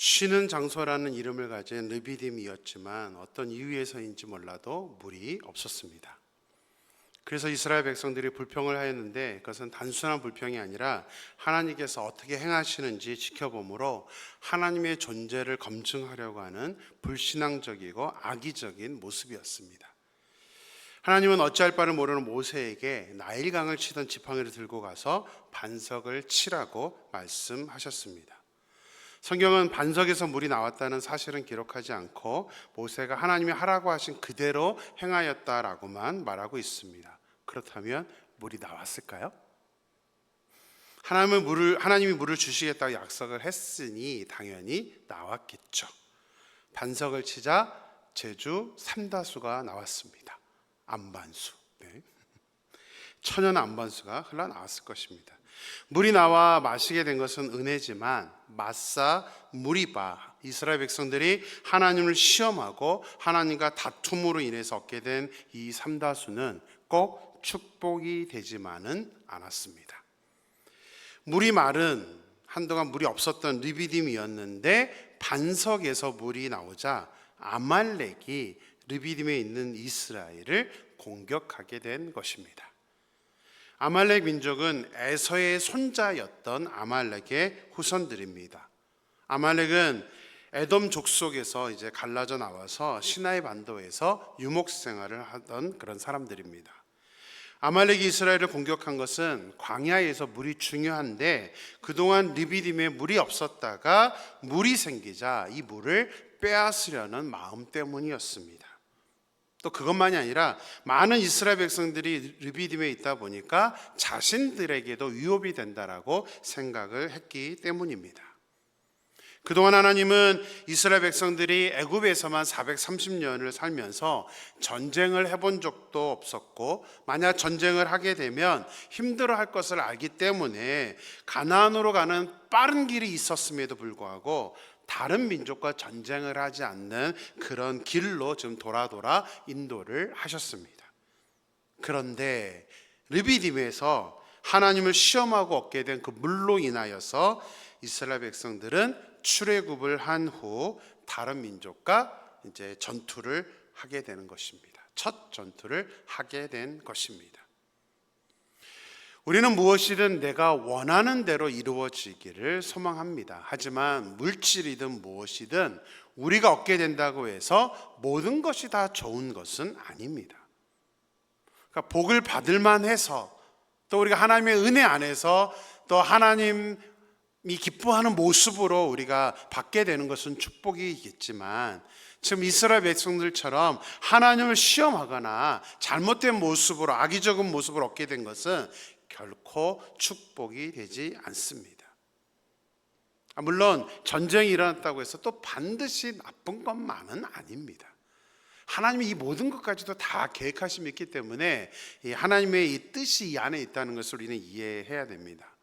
쉬는 장소라는 이름을 가진 르비딤이었지만 어떤 이유에서인지 몰라도 물이 없었습니다. 그래서 이스라엘 백성들이 불평을 하였는데 그것은 단순한 불평이 아니라 하나님께서 어떻게 행하시는지 지켜보므로 하나님의 존재를 검증하려고 하는 불신앙적이고 악의적인 모습이었습니다. 하나님은 어찌할 바를 모르는 모세에게 나일강을 치던 지팡이를 들고 가서 반석을 치라고 말씀하셨습니다. 성경은 반석에서 물이 나왔다는 사실은 기록하지 않고 모세가 하나님이 하라고 하신 그대로 행하였다라고만 말하고 있습니다. 그렇다면 물이 나왔을까요? 하나님은 물을 하나님이 물을 주시겠다고 약속을 했으니 당연히 나왔겠죠. 반석을 치자 제주 삼다수가 나왔습니다. 안반수. 네. 천연 안반수가 흘러나왔을 것입니다. 물이 나와 마시게 된 것은 은혜지만 마사 무리바 이스라엘 백성들이 하나님을 시험하고 하나님과 다툼으로 인해서 얻게 된 이 삼다수는 꼭 축복이 되지만은 않았습니다. 물이 마른 한동안 물이 없었던 르비딤이었는데 반석에서 물이 나오자 아말렉이 르비딤에 있는 이스라엘을 공격하게 된 것입니다. 아말렉 민족은 에서의 손자였던 아말렉의 후손들입니다. 아말렉은 에돔 족속에서 이제 갈라져 나와서 시나이 반도에서 유목 생활을 하던 그런 사람들입니다. 아말렉이 이스라엘을 공격한 것은 광야에서 물이 중요한데 그동안 리비딤에 물이 없었다가 물이 생기자 이 물을 빼앗으려는 마음 때문이었습니다. 또 그것만이 아니라 많은 이스라엘 백성들이 르비딤에 있다 보니까 자신들에게도 위협이 된다라고 생각을 했기 때문입니다. 그동안 하나님은 이스라엘 백성들이 애굽에서만 430년을 살면서 전쟁을 해본 적도 없었고 만약 전쟁을 하게 되면 힘들어할 것을 알기 때문에 가나안으로 가는 빠른 길이 있었음에도 불구하고 다른 민족과 전쟁을 하지 않는 그런 길로 지금 돌아 돌아 인도를 하셨습니다. 그런데 르비딤에서 하나님을 시험하고 얻게 된 그 물로 인하여서 이스라엘 백성들은 출애굽을 한 후 다른 민족과 이제 전투를 하게 되는 것입니다. 첫 전투를 하게 된 것입니다. 우리는 무엇이든 내가 원하는 대로 이루어지기를 소망합니다. 하지만 물질이든 무엇이든 우리가 얻게 된다고 해서 모든 것이 다 좋은 것은 아닙니다. 그러니까 복을 받을 만 해서 또 우리가 하나님의 은혜 안에서 또 하나님이 기뻐하는 모습으로 우리가 받게 되는 것은 축복이겠지만 지금 이스라엘 백성들처럼 하나님을 시험하거나 잘못된 모습으로 악의적인 모습을 얻게 된 것은 결코 축복이 되지 않습니다. 아, 물론 전쟁이 일어났다고 해서 또 반드시 나쁜 것만은 아닙니다. 하나님이 이 모든 것까지도 다 계획하심이 있기 때문에 이 하나님의 이 뜻이 이 안에 있다는 것을 우리는 이해해야 됩니다.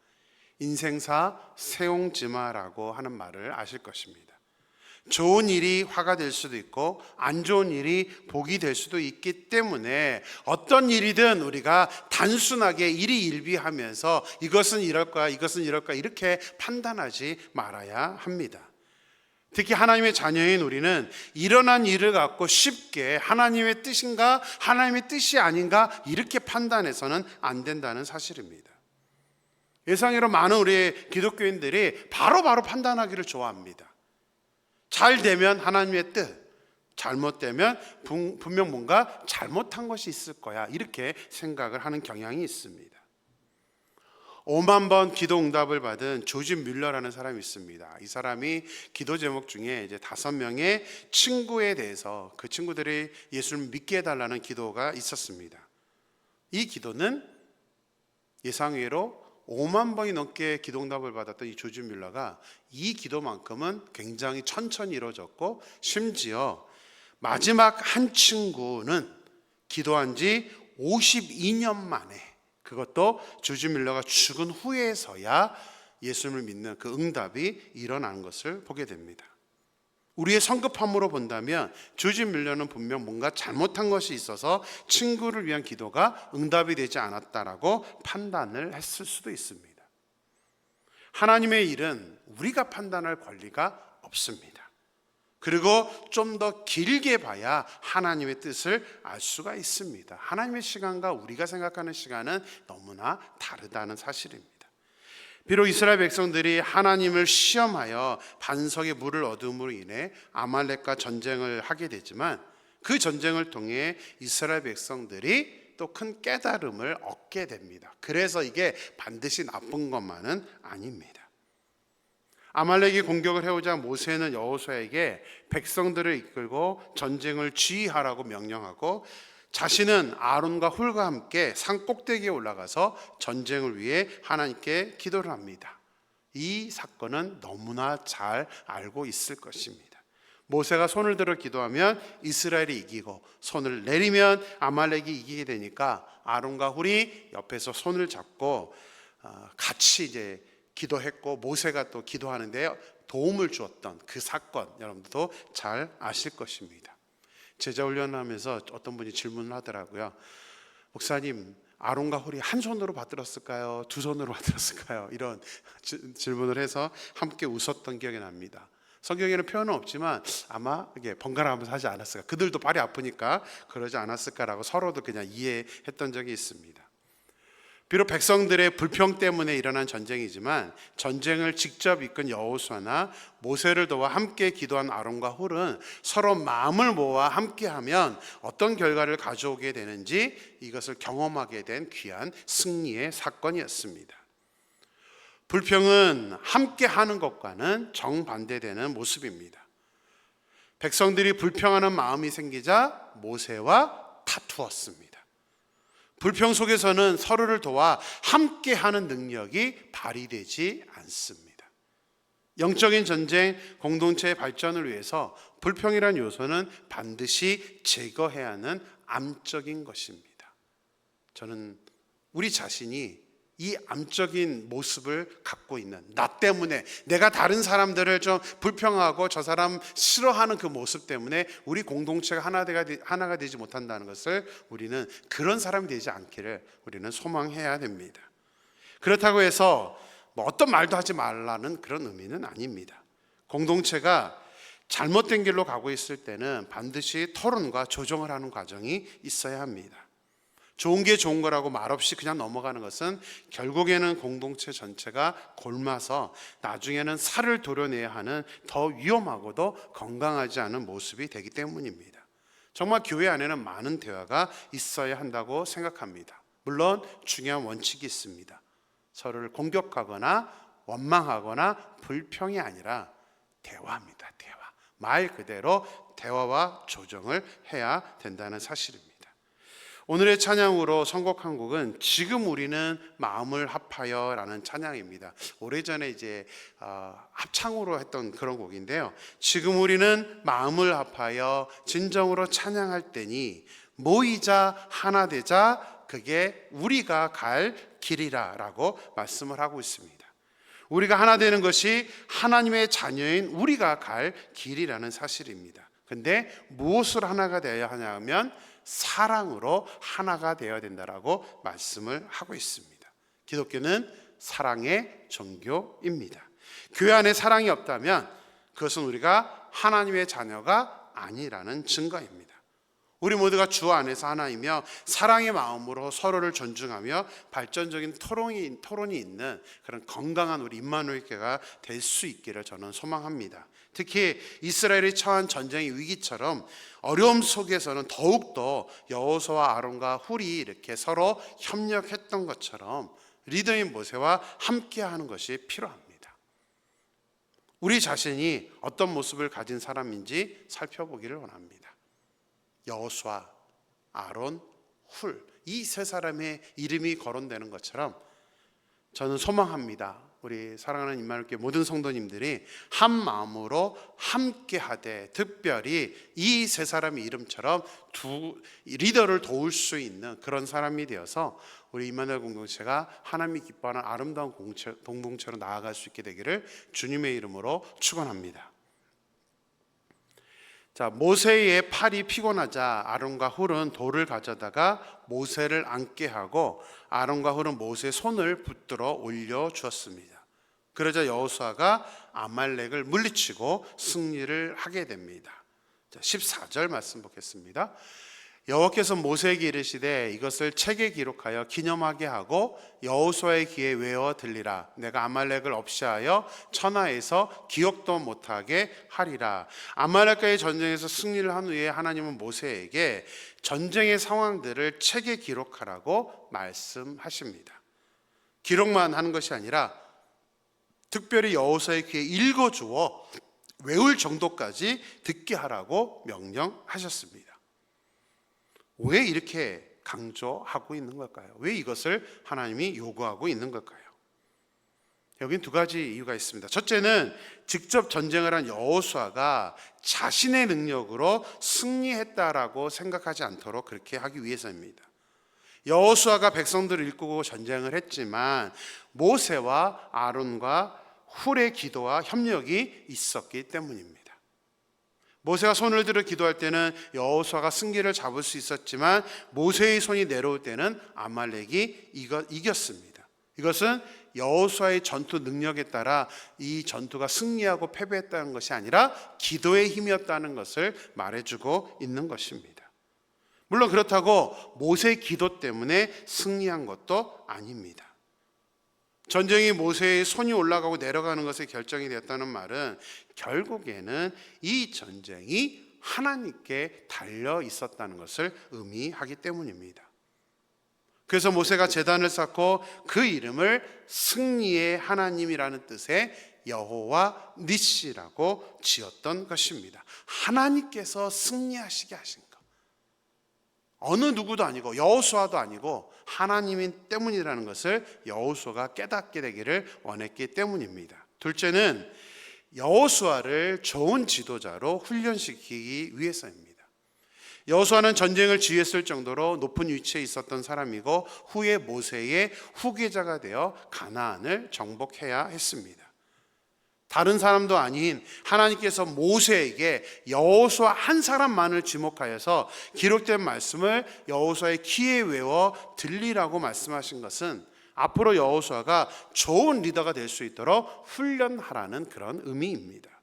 인생사 세옹지마라고 하는 말을 아실 것입니다. 좋은 일이 화가 될 수도 있고 안 좋은 일이 복이 될 수도 있기 때문에 어떤 일이든 우리가 단순하게 일희일비하면서 이것은 이럴 거야, 이것은 이럴 거야 이렇게 판단하지 말아야 합니다. 특히 하나님의 자녀인 우리는 일어난 일을 갖고 쉽게 하나님의 뜻인가 하나님의 뜻이 아닌가 이렇게 판단해서는 안 된다는 사실입니다. 예상외로 많은 우리 기독교인들이 바로바로 바로 판단하기를 좋아합니다. 잘 되면 하나님의 뜻, 잘못되면 분명 뭔가 잘못한 것이 있을 거야. 이렇게 생각을 하는 경향이 있습니다. 5만 번 기도 응답을 받은 조지 뮬러라는 사람이 있습니다. 이 사람이 기도 제목 중에 이제 다섯 명의 친구에 대해서 그 친구들이 예수를 믿게 해달라는 기도가 있었습니다. 이 기도는 예상외로 5만 번이 넘게 기도응답을 받았던 이 조지 뮬러가 이 기도만큼은 굉장히 천천히 이루어졌고 심지어 마지막 한 친구는 기도한 지 52년 만에 그것도 조지 뮬러가 죽은 후에서야 예수님을 믿는 그 응답이 일어난 것을 보게 됩니다. 우리의 성급함으로 본다면 조지 밀려는 분명 뭔가 잘못한 것이 있어서 친구를 위한 기도가 응답이 되지 않았다라고 판단을 했을 수도 있습니다. 하나님의 일은 우리가 판단할 권리가 없습니다. 그리고 좀 더 길게 봐야 하나님의 뜻을 알 수가 있습니다. 하나님의 시간과 우리가 생각하는 시간은 너무나 다르다는 사실입니다. 비록 이스라엘 백성들이 하나님을 시험하여 반석의 물을 얻음으로 인해 아말렉과 전쟁을 하게 되지만 그 전쟁을 통해 이스라엘 백성들이 또 큰 깨달음을 얻게 됩니다. 그래서 이게 반드시 나쁜 것만은 아닙니다. 아말렉이 공격을 해오자 모세는 여호수아에게 백성들을 이끌고 전쟁을 지휘하라고 명령하고 자신은 아론과 훌과 함께 산 꼭대기에 올라가서 전쟁을 위해 하나님께 기도를 합니다. 이 사건은 너무나 잘 알고 있을 것입니다. 모세가 손을 들어 기도하면 이스라엘이 이기고 손을 내리면 아말렉이 이기게 되니까 아론과 훌이 옆에서 손을 잡고 어, 같이 이제 기도했고 모세가 또 기도하는데 도움을 주었던 그 사건 여러분들도 잘 아실 것입니다. 제자 훈련하면서 어떤 분이 질문을 하더라고요. 목사님 아론과 홀이 한 손으로 받들었을까요? 두 손으로 받들었을까요? 이런 지- 질문을 해서 함께 웃었던 기억이 납니다. 성경에는 표현은 없지만 아마 이게 번갈아 가면서 하지 않았을까. 그들도 발이 아프니까 그러지 않았을까라고 서로도 그냥 이해했던 적이 있습니다. 비록 백성들의 불평 때문에 일어난 전쟁이지만 전쟁을 직접 이끈 여호수아나 모세를 도와 함께 기도한 아론과 홀은 서로 마음을 모아 함께하면 어떤 결과를 가져오게 되는지 이것을 경험하게 된 귀한 승리의 사건이었습니다. 불평은 함께 하는 것과는 정반대되는 모습입니다. 백성들이 불평하는 마음이 생기자 모세와 다투었습니다. 불평 속에서는 서로를 도와 함께 하는 능력이 발휘되지 않습니다. 영적인 전쟁, 공동체의 발전을 위해서 불평이란 요소는 반드시 제거해야 하는 암적인 것입니다. 저는 우리 자신이 이 암적인 모습을 갖고 있는 나 때문에 내가 다른 사람들을 좀 불평하고 저 사람 싫어하는 그 모습 때문에 우리 공동체가 하나가, 되, 하나가 되지 못한다는 것을 우리는 그런 사람이 되지 않기를 우리는 소망해야 됩니다. 그렇다고 해서 뭐 어떤 말도 하지 말라는 그런 의미는 아닙니다. 공동체가 잘못된 길로 가고 있을 때는 반드시 토론과 조정을 하는 과정이 있어야 합니다. 좋은 게 좋은 거라고 말없이 그냥 넘어가는 것은 결국에는 공동체 전체가 골마서 나중에는 살을 도려내야 하는 더 위험하고도 건강하지 않은 모습이 되기 때문입니다. 정말 교회 안에는 많은 대화가 있어야 한다고 생각합니다. 물론 중요한 원칙이 있습니다. 서로를 공격하거나 원망하거나 불평이 아니라 대화입니다. 대화. 말 그대로 대화와 조정을 해야 된다는 사실입니다. 오늘의 찬양으로 선곡한 곡은 지금 우리는 마음을 합하여라는 찬양입니다. 오래전에 이제 어, 합창으로 했던 그런 곡인데요. 지금 우리는 마음을 합하여 진정으로 찬양할 때니 모이자 하나 되자 그게 우리가 갈 길이라라고 말씀을 하고 있습니다. 우리가 하나 되는 것이 하나님의 자녀인 우리가 갈 길이라는 사실입니다. 근데 무엇을 하나가 되어야 하냐면 사랑으로 하나가 되어야 된다라고 말씀을 하고 있습니다. 기독교는 사랑의 종교입니다. 교회 안에 사랑이 없다면 그것은 우리가 하나님의 자녀가 아니라는 증거입니다. 우리 모두가 주 안에서 하나이며 사랑의 마음으로 서로를 존중하며 발전적인 토론이, 토론이 있는 그런 건강한 우리 임마누엘교가 될 수 있기를 저는 소망합니다. 특히 이스라엘이 처한 전쟁의 위기처럼 어려움 속에서는 더욱더 여호수와 아론과 훌이 이렇게 서로 협력했던 것처럼 리더인 모세와 함께하는 것이 필요합니다. 우리 자신이 어떤 모습을 가진 사람인지 살펴보기를 원합니다. 여호수아, 아론, 훌 이 세 사람의 이름이 거론되는 것처럼 저는 소망합니다. 우리 사랑하는 임마누엘 모든 성도님들이 한 마음으로 함께하되 특별히 이 세 사람의 이름처럼 두 리더를 도울 수 있는 그런 사람이 되어서 우리 임마누엘 공동체가 하나님이 기뻐하는 아름다운 공동체로 나아갈 수 있게 되기를 주님의 이름으로 축원합니다. 자, 모세의 팔이 피곤하자 아론과 훌은 돌을 가져다가 모세를 앉게 하고 아론과 훌은 모세의 손을 붙들어 올려 주었습니다. 그러자 여호수아가 아말렉을 물리치고 승리를 하게 됩니다. 자, 14절 말씀 보겠습니다. 여호와께서 모세에게 이르시되 이것을 책에 기록하여 기념하게 하고 여호수아의 귀에 외워 들리라. 내가 아말렉을 없이하여 천하에서 기억도 못하게 하리라. 아말렉과의 전쟁에서 승리를 한 후에 하나님은 모세에게 전쟁의 상황들을 책에 기록하라고 말씀하십니다. 기록만 하는 것이 아니라 특별히 여호수아의 귀에 읽어주어 외울 정도까지 듣게 하라고 명령하셨습니다 왜 이렇게 강조하고 있는 걸까요? 왜 이것을 하나님이 요구하고 있는 걸까요? 여긴 두 가지 이유가 있습니다. 첫째는 직접 전쟁을 한 여호수아가 자신의 능력으로 승리했다라고 생각하지 않도록 그렇게 하기 위해서입니다. 여호수아가 백성들을 이끌고 전쟁을 했지만 모세와 아론과 훌의 기도와 협력이 있었기 때문입니다. 모세가 손을 들어 기도할 때는 여호수아가 승기를 잡을 수 있었지만 모세의 손이 내려올 때는 아말렉이 이겼습니다. 이것은 여호수아의 전투 능력에 따라 이 전투가 승리하고 패배했다는 것이 아니라 기도의 힘이었다는 것을 말해주고 있는 것입니다. 물론 그렇다고 모세의 기도 때문에 승리한 것도 아닙니다. 전쟁이 모세의 손이 올라가고 내려가는 것에 결정이 되었다는 말은 결국에는 이 전쟁이 하나님께 달려 있었다는 것을 의미하기 때문입니다. 그래서 모세가 제단을 쌓고 그 이름을 승리의 하나님이라는 뜻의 여호와 니시라고 지었던 것입니다. 하나님께서 승리하시게 하신 것. 어느 누구도 아니고 여호수아도 아니고 하나님 때문이라는 것을 여호수아가 깨닫게 되기를 원했기 때문입니다. 둘째는 여호수아를 좋은 지도자로 훈련시키기 위해서입니다. 여호수아는 전쟁을 지휘했을 정도로 높은 위치에 있었던 사람이고 후에 모세의 후계자가 되어 가나안을 정복해야 했습니다. 다른 사람도 아닌 하나님께서 모세에게 여호수아 한 사람만을 지목하여서 기록된 말씀을 여호수아의 귀에 외워 들리라고 말씀하신 것은 앞으로 여호수아가 좋은 리더가 될 수 있도록 훈련하라는 그런 의미입니다.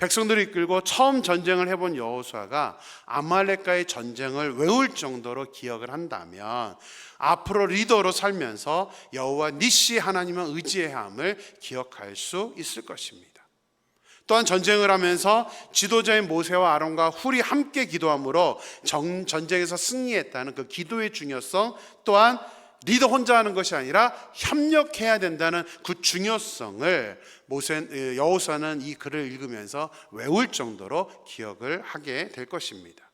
백성들을 이끌고 처음 전쟁을 해본 여호수아가 아말렉과의 전쟁을 외울 정도로 기억을 한다면 앞으로 리더로 살면서 여호와 니시 하나님을 의지해야 함을 기억할 수 있을 것입니다. 또한 전쟁을 하면서 지도자인 모세와 아론과 훌이 함께 기도함으로 정, 전쟁에서 승리했다는 그 기도의 중요성 또한 리더 혼자 하는 것이 아니라 협력해야 된다는 그 중요성을 모세 여호수아는 이 글을 읽으면서 외울 정도로 기억을 하게 될 것입니다.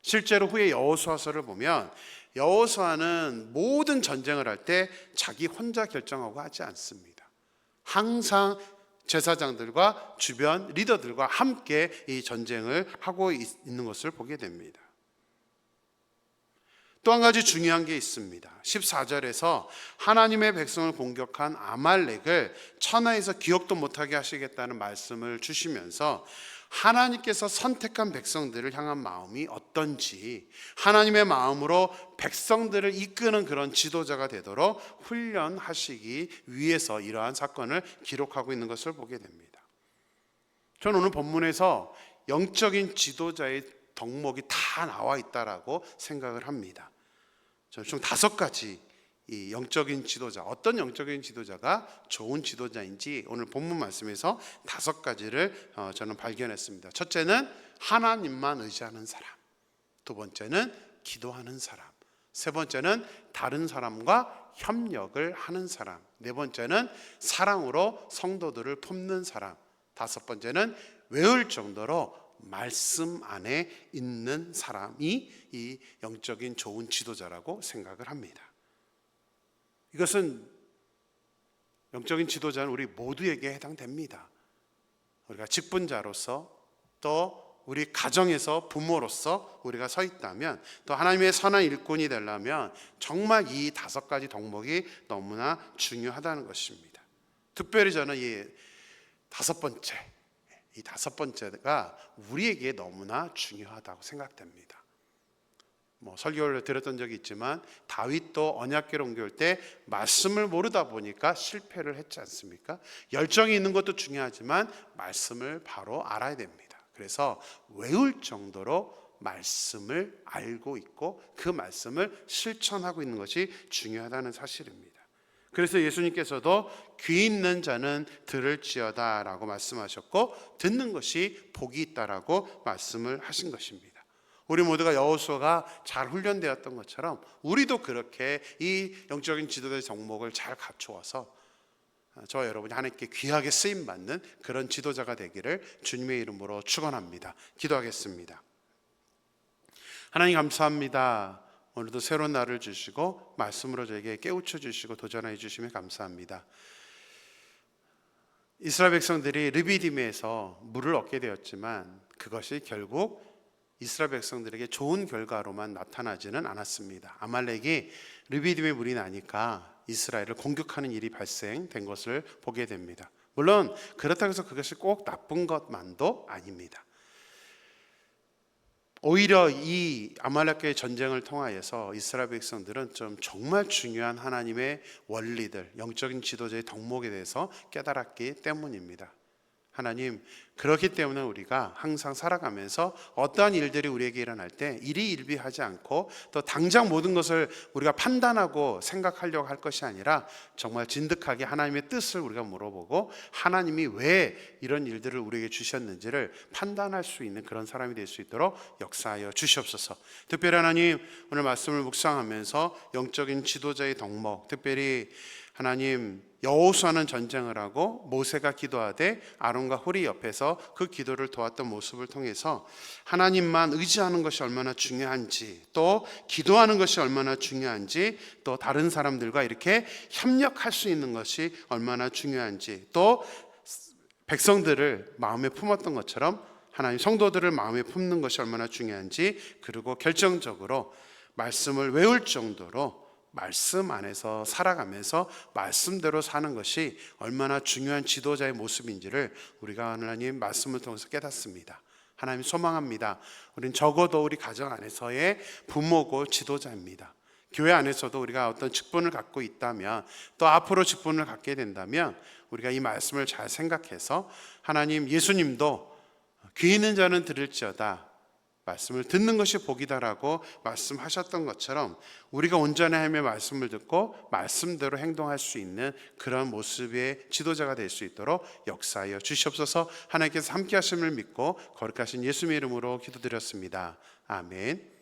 실제로 후에 여호수아서를 보면 여호수아는 모든 전쟁을 할 때 자기 혼자 결정하고 하지 않습니다. 항상 제사장들과 주변 리더들과 함께 이 전쟁을 하고 있는 것을 보게 됩니다. 또 한 가지 중요한 게 있습니다. 14절에서 하나님의 백성을 공격한 아말렉을 천하에서 기억도 못하게 하시겠다는 말씀을 주시면서 하나님께서 선택한 백성들을 향한 마음이 어떤지 하나님의 마음으로 백성들을 이끄는 그런 지도자가 되도록 훈련하시기 위해서 이러한 사건을 기록하고 있는 것을 보게 됩니다. 저는 오늘 본문에서 영적인 지도자의 덕목이 다 나와 있다라고 생각을 합니다. 총 다섯 가지 이 영적인 지도자 어떤 영적인 지도자가 좋은 지도자인지 오늘 본문 말씀에서 다섯 가지를 어, 저는 발견했습니다. 첫째는 하나님만 의지하는 사람. 두 번째는 기도하는 사람. 세 번째는 다른 사람과 협력을 하는 사람. 네 번째는 사랑으로 성도들을 품는 사람. 다섯 번째는 외울 정도로 말씀 안에 있는 사람이 이 영적인 좋은 지도자라고 생각을 합니다. 이것은 영적인 지도자는 우리 모두에게 해당됩니다. 우리가 직분자로서 또 우리 가정에서 부모로서 우리가 서 있다면 또 하나님의 선한 일꾼이 되려면 정말 이 다섯 가지 덕목이 너무나 중요하다는 것입니다. 특별히 저는 이 다섯 번째, 이 다섯 번째가 우리에게 너무나 중요하다고 생각됩니다. 뭐 설교를 드렸던 적이 있지만 다윗도 언약궤를 옮겨올 때 말씀을 모르다 보니까 실패를 했지 않습니까? 열정이 있는 것도 중요하지만 말씀을 바로 알아야 됩니다. 그래서 외울 정도로 말씀을 알고 있고 그 말씀을 실천하고 있는 것이 중요하다는 사실입니다. 그래서 예수님께서도 귀 있는 자는 들을지어다라고 말씀하셨고 듣는 것이 복이 있다라고 말씀을 하신 것입니다. 우리 모두가 여호수아가 잘 훈련되었던 것처럼 우리도 그렇게 이 영적인 지도자의 정목을 잘 갖추어서 저와 여러분이 하나님께 귀하게 쓰임 받는 그런 지도자가 되기를 주님의 이름으로 축원합니다. 기도하겠습니다. 하나님 감사합니다. 오늘도 새로운 날을 주시고 말씀으로 저에게 깨우쳐 주시고 도전해 주시면 감사합니다. 이스라엘 백성들이 르비딤에서 물을 얻게 되었지만 그것이 결국 이스라엘 백성들에게 좋은 결과로만 나타나지는 않았습니다. 아말렉이 르비딤에 물이 나니까 이스라엘을 공격하는 일이 발생된 것을 보게 됩니다. 물론 그렇다고 해서 그것이 꼭 나쁜 것만도 아닙니다. 오히려 이 아말렉과의 전쟁을 통하여서 이스라엘 백성들은 좀 정말 중요한 하나님의 원리들, 영적인 지도자의 덕목에 대해서 깨달았기 때문입니다. 하나님, 그렇기 때문에 우리가 항상 살아가면서 어떠한 일들이 우리에게 일어날 때 일이 일비하지 않고 또 당장 모든 것을 우리가 판단하고 생각하려고 할 것이 아니라 정말 진득하게 하나님의 뜻을 우리가 물어보고 하나님이 왜 이런 일들을 우리에게 주셨는지를 판단할 수 있는 그런 사람이 될 수 있도록 역사하여 주시옵소서. 특별히 하나님 오늘 말씀을 묵상하면서 영적인 지도자의 덕목, 특별히 하나님 여호수아는 전쟁을 하고 모세가 기도하되 아론과 홀이 옆에서 그 기도를 도왔던 모습을 통해서 하나님만 의지하는 것이 얼마나 중요한지 또 기도하는 것이 얼마나 중요한지 또 다른 사람들과 이렇게 협력할 수 있는 것이 얼마나 중요한지 또 백성들을 마음에 품었던 것처럼 하나님 성도들을 마음에 품는 것이 얼마나 중요한지 그리고 결정적으로 말씀을 외울 정도로 말씀 안에서 살아가면서 말씀대로 사는 것이 얼마나 중요한 지도자의 모습인지를 우리가 하나님 말씀을 통해서 깨닫습니다. 하나님 소망합니다. 우리는 적어도 우리 가정 안에서의 부모고 지도자입니다. 교회 안에서도 우리가 어떤 직분을 갖고 있다면 또 앞으로 직분을 갖게 된다면 우리가 이 말씀을 잘 생각해서 하나님 예수님도 귀 있는 자는 들을지어다 말씀을 듣는 것이 복이다라고 말씀하셨던 것처럼 우리가 온전히 하나님의 말씀을 듣고 말씀대로 행동할 수 있는 그런 모습의 지도자가 될 수 있도록 역사하여 주시옵소서 하나님께서 함께 하심을 믿고 거룩하신 예수님의 이름으로 기도드렸습니다. 아멘.